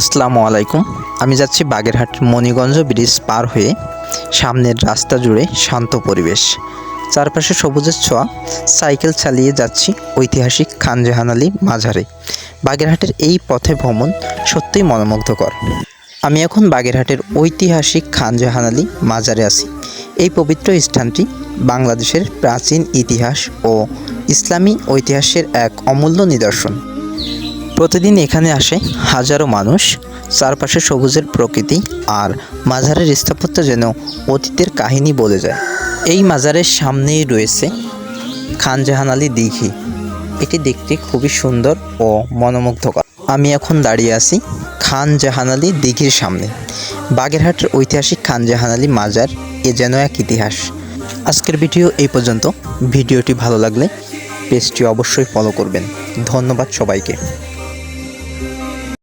আসসালামু আলাইকুম। আমি যাচ্ছি বাগেরহাট মণিগঞ্জ ব্রিজ পার হয়ে সামনের রাস্তা জুড়ে শান্ত পরিবেশ। চারপাশে সবুজের ছোঁয়া। সাইকেল চালিয়ে যাচ্ছি ঐতিহাসিক খানজাহান আলী মাঝারে। বাগেরহাটের এই পথে ভ্রমণ সত্যিই মনোমুগ্ধকর। আমি এখন বাগেরহাটের ঐতিহাসিক খানজাহান আলী মাজারে আছি। এই পবিত্র স্থানটি বাংলাদেশের প্রাচীন ইতিহাস ও ইসলামী ঐতিহাসের এক অমূল্য নিদর্শন। প্রতিদিন এখানে আসে হাজারো মানুষ, চারপাশে সবুজের প্রকৃতি আর মাজারের স্থাপত্য যেন অতীতের কাহিনী বলে যায়। এই মাজারের সামনেই রয়েছে খানজাহান আলী দিঘি। এটি দেখতে খুবই সুন্দর ও মনোমুগ্ধকর। আমি এখন দাঁড়িয়ে আছি খান জাহান আলী দিঘির সামনে। বাগেরহাটের ঐতিহাসিক খান জাহান আলী মাজার এ যেন এক ইতিহাস। আজকের ভিডিও এই পর্যন্ত। ভিডিওটি ভালো লাগলে পেজটি অবশ্যই ফলো করবেন। ধন্যবাদ সবাইকে। Thank you.